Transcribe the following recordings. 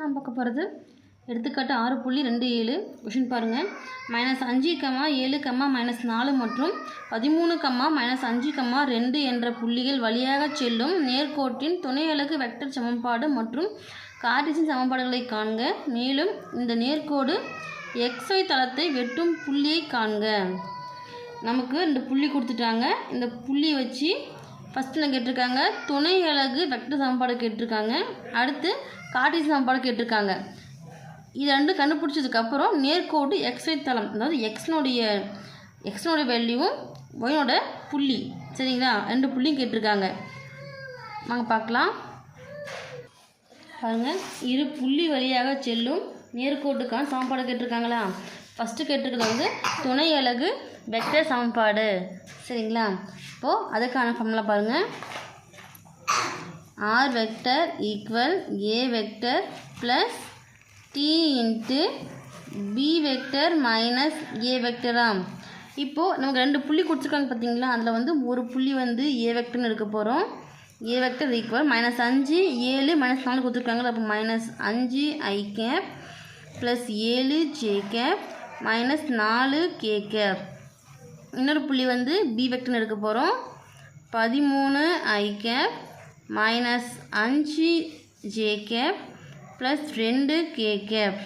நான் பார்க்க போகிறது எடுத்துக்காட்டு ஆறு புள்ளி ரெண்டு ஏழு. கொஷின் பாருங்கள் மைனஸ் அஞ்சு கம்மா ஏழு கம்மா மைனஸ் நாலு மற்றும் பதிமூணு கம்மா மைனஸ் அஞ்சு கம்மா ரெண்டு என்ற புள்ளிகள் வழியாக செல்லும் நேர்கோட்டின் துணை அலகு வெக்டர் சமன்பாடு மற்றும் கார்டிசின் சமன்பாடுகளை காண்க. மேலும் இந்த நேர்கோடு எக்ஸ்ஒய் தளத்தை வெட்டும் புள்ளியை காண்க. நமக்கு இந்த புள்ளி கொடுத்துட்டாங்க. இந்த புள்ளி வச்சு ஃபஸ்ட்டில் கேட்டிருக்காங்க? துணை அலகு வெக்டர் சமன்பாடு கேட்டிருக்காங்க. அடுத்து கார்ட்டீசியன் சமன்பாடு கேட்டிருக்காங்க. இது ரெண்டு கண்டுபிடிச்சதுக்கப்புறம் நேர்கோடு xy தளம் அதாவது எக்ஸ்னுடைய எக்ஸ்னுடைய வேல்யூவும் ஒயினோட புள்ளி. சரிங்களா? ரெண்டு புள்ளியும் கேட்டிருக்காங்க. வாங்க பார்க்கலாம். பாருங்கள் இரு புள்ளி வழியாக செல்லும் நேர்கோட்டுக்கான சமன்பாடு கேட்டிருக்காங்களா? ஃபஸ்ட்டு கேட்டிருக்கிறது வந்து துணை அலகு வெக்டர் சமன்பாடு. சரிங்களா? இப்போது அதுக்கான ஃபார்முலா பாருங்கள் R vector equal A vector plus T into B vector minus A வெக்டராம் இப்போது நமக்கு ரெண்டு புள்ளி கொடுத்துருக்காங்க பார்த்தீங்களா? அதில் வந்து ஒரு புள்ளி வந்து ஏ வெக்டர்னு எடுக்க போகிறோம் ஏ வெக்டர் ஈக்குவல் மைனஸ் அஞ்சு ஏழு மைனஸ் நாலு கொடுத்துருக்காங்களா அப்போ மைனஸ் அஞ்சு ஐ கேப் ப்ளஸ் ஏழு ஜே கேப் மைனஸ் நாலு கே கேப் இன்னொரு புள்ளி வந்து பி வெக்டர்னு எடுக்க போகிறோம் பதிமூணு ஐ கேப் மைனஸ் அஞ்சு ஜே கேப் ப்ளஸ் ரெண்டு கே கேப்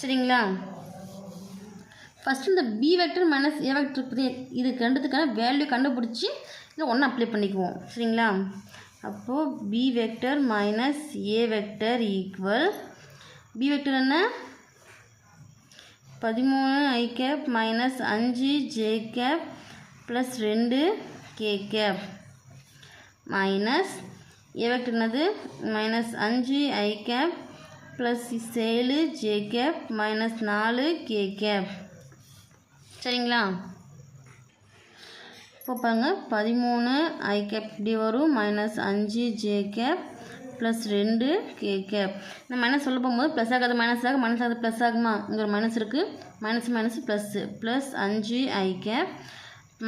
சரிங்களா? ஃபஸ்ட்டு இந்த B vector minus A vector பற்றி இது ரெண்டுத்துக்கான வேல்யூ கண்டுபிடிச்சி இதை ஒன்று அப்ளை பண்ணிக்குவோம். சரிங்களா? அப்போது B vector minus A vector equal B vector என்ன? பதிமூணு ஐ கேப் மைனஸ் அஞ்சு ஜே கேப் ப்ளஸ் ரெண்டு கே கேப் மைனஸ் ஏ என்னது மைனஸ் அஞ்சு ஐ கேப் ப்ளஸ் ஏழு ஜே கேப் மைனஸ் நாலு கே கேப் சரிங்களா? இப்போ பாருங்கள் பதிமூணு ஐ கேப் இப்படி வரும் மைனஸ் அஞ்சு ஜே கேப் ப்ளஸ் ரெண்டு கே கேப் இந்த மைனஸ் சொல்ல போகும்போது ப்ளஸ் ஆகாது மைனஸ் ஆகும் மைனஸ் ஆகாது ப்ளஸ் ஆகுமா? இங்கே ஒரு மைனஸ் இருக்குது மைனஸ் மைனஸ் ப்ளஸ்ஸு ப்ளஸ் அஞ்சு I cap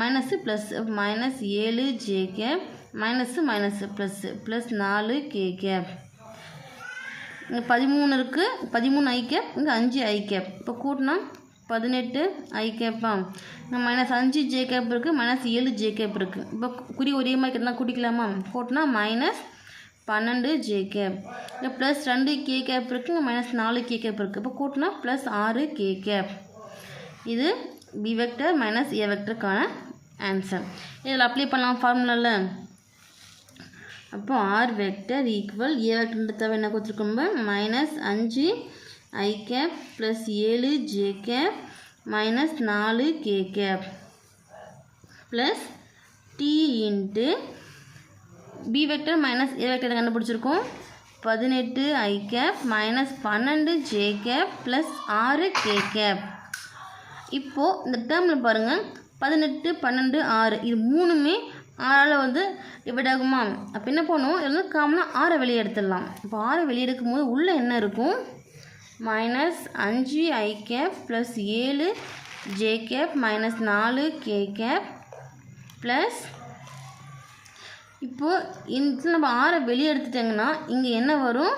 minus plus minus ஏழு J cap minus minus plus plus நாலு கே கேப் இங்கே பதிமூணு இருக்குது பதிமூணு ஐ கேப் இங்கே அஞ்சு ஐ கேப் இப்போ கூட்டினா பதினெட்டு ஐ கேப்பா இங்கே மைனஸ் அஞ்சு ஜே கேப் இருக்குது மைனஸ் ஏழு ஜே கேப் இருக்குது இப்போ குறி ஒரே மாதிரி இருந்தால் கூட்டிக்கலாமா? கூட்டினா மைனஸ் பன்னெண்டு ஜே கேப் இங்கே ப்ளஸ் ரெண்டு கே கேப் இருக்குது இங்கே மைனஸ் நாலு கே கேப் இருக்குது இப்போ கூட்டினா ப்ளஸ் ஆறு கே கேப் இது பி வெக்டர் மைனஸ் ஏ வெக்டருக்கான ஆன்சர் இதில் அப்ளை பண்ணலாம் ஃபார்முலாவில் அப்போ R vector equal A vector தவிர என்ன கொடுத்துருக்கோம் மைனஸ் அஞ்சு ஐ கேப் ப்ளஸ் ஏழு ஜே கேப் மைனஸ் நாலு K cap plus T into B vector minus A vector கண்டுபிடிச்சிருக்கோம். பதினெட்டு ஐ கேப் மைனஸ் பன்னெண்டு ஜே கேப் ப்ளஸ் ஆறு கே கேப் இப்போது இந்த டேர்மில் பாருங்கள் பதினெட்டு பன்னெண்டு ஆறு இது மூணுமே ஆறால் வந்து டிவைட் அப்போ என்ன பண்ணுவோம்? இது வந்து காமனாக ஆறை வெளியே எடுத்துடலாம். இப்போ ஆறை வெளியே எடுக்கும்போது உள்ளே என்ன இருக்கும்? மைனஸ் அஞ்சு ஐ கேப் ப்ளஸ் ஏழு ஜே கேப் மைனஸ் நாலு கே கேப் ப்ளஸ் இப்போது இந்த நம்ம ஆறை வெளியே எடுத்துட்டோங்கன்னா இங்கே என்ன வரும்?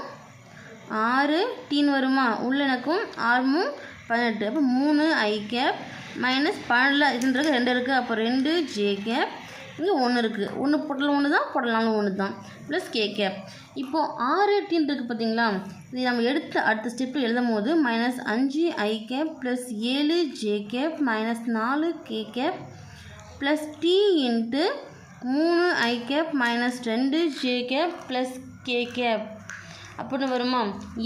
ஆறு டீன் வருமா? உள்ள எனக்கும் ஆறுமும் பதினெட்டு. அப்போ மூணு ஐ கேப் மைனஸ் பன்னெண்டில் இதுன்றது ரெண்டு இருக்குது அப்போ ரெண்டு ஜே கேப் இங்கே ஒன்று இருக்குது ஒன்று போட்டலாம் ஒன்று தான் பொட்டலாலும் ஒன்று தான் ப்ளஸ் கே கேப் இப்போது ஆறு டீன் இருக்குது பார்த்தீங்களா இது நம்ம எடுத்து அடுத்த ஸ்டெப்பு எழுதும் போது மைனஸ் அஞ்சு ஐ கேப் ப்ளஸ் ஏழு ஜே கேப் மைனஸ் நாலு K cap plus T into மூணு ஐ கேப் மைனஸ் ரெண்டு J cap plus K cap அப்படின்னு வருமா?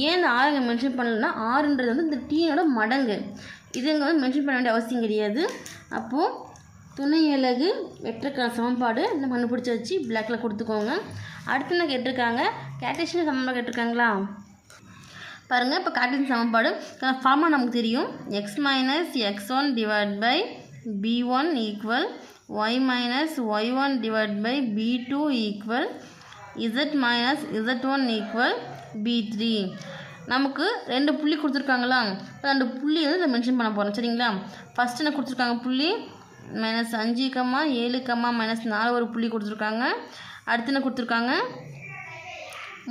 ஏன் இந்த ஆறு மென்ஷன் பண்ணலன்னா ஆறுன்றது வந்து இந்த டீனோட மடங்கு. இது இங்கே வந்து மென்ஷன் பண்ண வேண்டிய அவசியம் கிடையாது. அப்போது துணை அலகு வெற்றக்கான சமன்பாடு இந்த கண்டுபிடிச்சி வச்சு பிளாக்கில் கொடுத்துக்கோங்க. அடுத்து என்ன கேட்டிருக்காங்க? கேட்டேஷன் சமன்பாடு கேட்டிருக்காங்களா? பாருங்கள் இப்போ கார்டீசியன் சமன்பாடு. ஃபார்மாக நமக்கு தெரியும். X minus X one divide by B one equal Y minus Y one divide by B two equal Z minus Z one equal B three நமக்கு ரெண்டு புள்ளி கொடுத்துருக்காங்களா? ரெண்டு புள்ளி வந்து மென்ஷன் பண்ண போகிறோம் சரிங்களா? ஃபஸ்ட்டு என்ன கொடுத்துருக்காங்க புள்ளி? மைனஸ் அஞ்சு கம்மா ஏழு கம்மா மைனஸ் நாலு ஒரு புள்ளி கொடுத்துருக்காங்க. அடுத்து என்ன கொடுத்துருக்காங்க?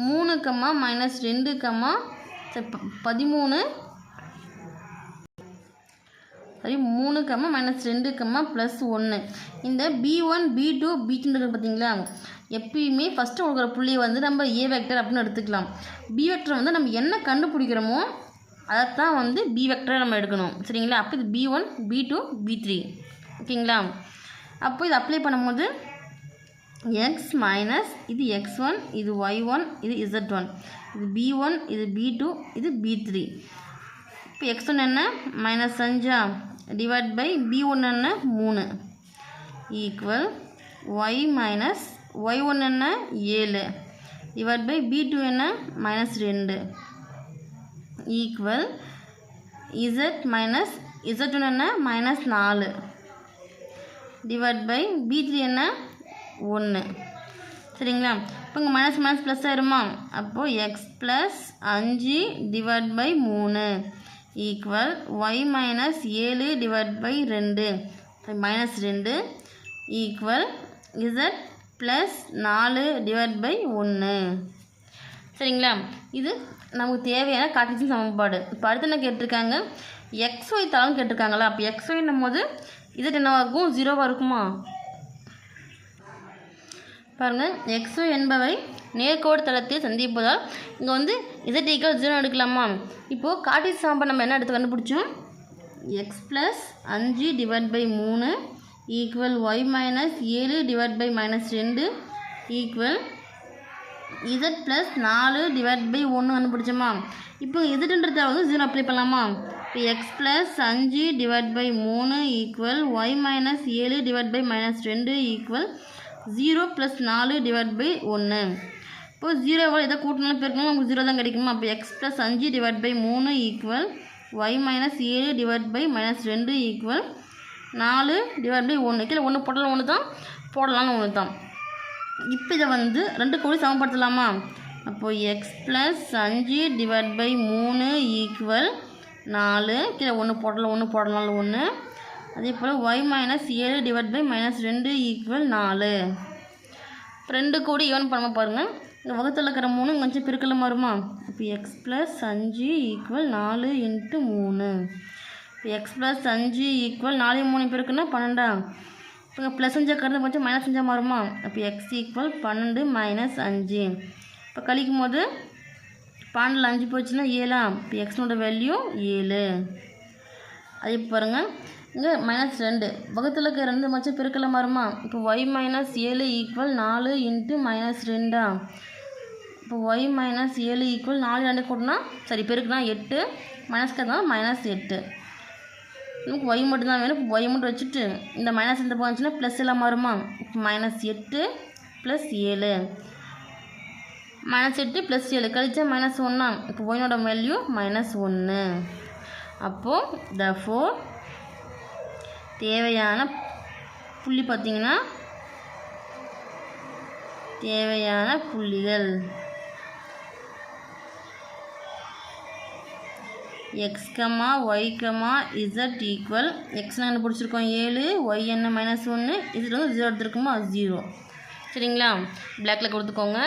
மூணு கம்மா மைனஸ் ரெண்டு கம்மா பதிமூணு. சரி மூணு கம்மா மைனஸ் ரெண்டு கம்மா ப்ளஸ் ஒன்று இந்த B one B two B டூன்னு பார்த்தீங்களா எப்பயுமே ஃபஸ்ட்டு கொடுக்குற புள்ளியை வந்து நம்ம ஏ வெக்டர் அப்படின்னு எடுத்துக்கலாம். பி வெக்டர் வந்து நம்ம என்ன கண்டுபிடிக்கிறோமோ அதைத்தான் வந்து பி வெக்டரை நம்ம எடுக்கணும். சரிங்களா? அப்போ இது p one p two p three ஓகேங்களா? அப்போ இது அப்ளை பண்ணும்போது எக்ஸ் மைனஸ் இது எக்ஸ் ஒன் இது ஒய் ஒன் இது இசட் ஒன் இது பி ஒன் இது பி டூ இது பி த்ரீ இப்போ எக்ஸ் ஒன் என்ன? மைனஸ் அஞ்சா? டிவைட் பை பி ஒன் என்ன? மூணு. Equal y minus y one என்ன? ஏழு. டிவைட் பை பி டூ என்ன? மைனஸ் ரெண்டு. Equal z minus z one என்ன? மைனஸ் நாலு. டிவைட் பை பி த்ரீ என்ன? ஒன்று சரிங்களா? இப்போ இங்கே மைனஸ் மைனஸ் ப்ளஸ் ஆயிருமா? அப்போது எக்ஸ் ப்ளஸ் அஞ்சு டிவைட் பை மூணு ஈக்குவல் ஒய் மைனஸ் ஏழு டிவைட் பை ரெண்டு. மைனஸ் ரெண்டு ஈக்குவல் இசட் ப்ளஸ் நாலு டிவைட் பை ஒன்று சரிங்களா? இது நமக்கு தேவையான கார்ட்டீசியன் சமன்பாடு. இப்போ அடுத்து என்ன கேட்டிருக்காங்க? எக்ஸ் ஒய் தளம் கேட்டிருக்காங்களா அப்போ எக்ஸ் ஒய்னும் போது இது என்னவாக இருக்கும்? ஜீரோவாக இருக்குமா பாருங்கள் எக்ஸ் என்பவை நேர்கோடு தளத்தை சந்திப்பதால் இங்கே வந்து இசட் ஈக்குவல் ஜீரோ எடுக்கலாமா? இப்போது காட்டி சாம்பை நம்ம என்ன எடுத்து கண்டுபிடிச்சோம்? எக்ஸ் ப்ளஸ் அஞ்சு டிவைட் பை மூணு ஈக்குவல் ஒய் மைனஸ் ஏழு டிவைட் பை மைனஸ் ரெண்டு ஈக்குவல் இசட் ப்ளஸ் நாலு டிவைட் பை ஒன்று கண்டுபிடிச்சோமா? இப்போ இசட்ன்றத வந்து ஜீரோ அப்ளை பண்ணலாமா? இப்போ எக்ஸ் ப்ளஸ் அஞ்சு டிவைட் பை மூணு ஈக்குவல் ஒய் மைனஸ் ஏழு டிவைட் பை மைனஸ் ரெண்டு ஈக்குவல் ஜீரோ ப்ளஸ் நாலு டிவைட் பை ஒன்று இப்போ ஜீரோவோட எதை கூட்டினாலும் பெருக்கணும் நமக்கு ஜீரோ தான் கிடைக்குமா? அப்போ எக்ஸ் ப்ளஸ் அஞ்சு டிவைட் பை மூணு ஈக்குவல் ஒய் மைனஸ் ஏழு டிவைட் பை மைனஸ் ரெண்டு ஈக்குவல் நாலு டிவைட் பை ஒன்று கீழே ஒன்று போடலாம் ஒன்று தான் போடலாம்னு ஒன்று தான் இப்போ இதை வந்து ரெண்டு கோடி சமப்படுத்தலாமா? அப்போது எக்ஸ் ப்ளஸ் அஞ்சு டிவைட் பை மூணு ஈக்குவல் நாலு கீழே ஒன்று போடலாம் ஒன்று போடலாம் ஒன்று அதே போல் ஒய் மைனஸ் ஏழு டிவைட் பை மைனஸ் ரெண்டு ஈக்குவல் நாலு. ரெண்டு கூட ஈவன் பண்ண பாருங்கள் இந்த வகுத்தில் இருக்கிற மூணு கொஞ்சம் பெருக்கல வருமா இப்போ எக்ஸ் ப்ளஸ் அஞ்சு ஈக்குவல் நாலு இன்ட்டு மூணு. இப்போ எக்ஸ் ப்ளஸ் அஞ்சு ஈக்குவல் நாலு மூணு பெருக்குன்னா பன்னெண்டா? இப்போ இங்கே ப்ளஸ் அஞ்சா கருந்து கொஞ்சம் மைனஸ் அஞ்சாக மாறுமா? அப்போ எக்ஸ் ஈக்குவல் பன்னெண்டு மைனஸ் அஞ்சு. இப்போ கழிக்கும் போது பன்னெண்டில் அஞ்சு போச்சுன்னா ஏழா இப்போ எக்ஸ்னோட வேல்யூ ஏழு. அதே பாருங்கள் இங்கே மைனஸ் ரெண்டு. பக்கத்தில் இருக்க ரெண்டு மச்சம் பெருக்கல மாறுமா? இப்போ ஒய் மைனஸ் ஏழு ஈக்குவல் நாலு இன்ட்டு மைனஸ் ரெண்டா? இப்போ ஒய் மைனஸ் ஏழு ஈக்குவல் நாலு ரெண்டு கூட்டினா சரி பெருக்குனா எட்டு. மைனஸ் தான் மைனஸ் எட்டு. நமக்கு ஒய் மட்டும் தான் வேணும் ஒய் மட்டும் வச்சுட்டு இந்த மைனஸ் எந்த போச்சுன்னா ப்ளஸ் எல்லாம் மாறுமா? இப்போ மைனஸ் எட்டு ப்ளஸ் ஏழு. மைனஸ் எட்டு ப்ளஸ் ஏழு. கழிச்சா மைனஸ் ஒன்றா இப்போ ஒயினோட வேல்யூ மைனஸ் ஒன்று அப்போது த ஃபோர் தேவையான புள்ளி பார்த்தீங்கன்னா தேவையான புள்ளிகள். X comma y comma z equal x என்ன பிடிச்சிருக்கோம் ஏழு ஒய் என்ன மைனஸ் ஒன்று இசட் வந்து ஜீரோ எடுத்துருக்குமா? ஜீரோ சரிங்களா? பிளாக்கில் கொடுத்துக்கோங்க.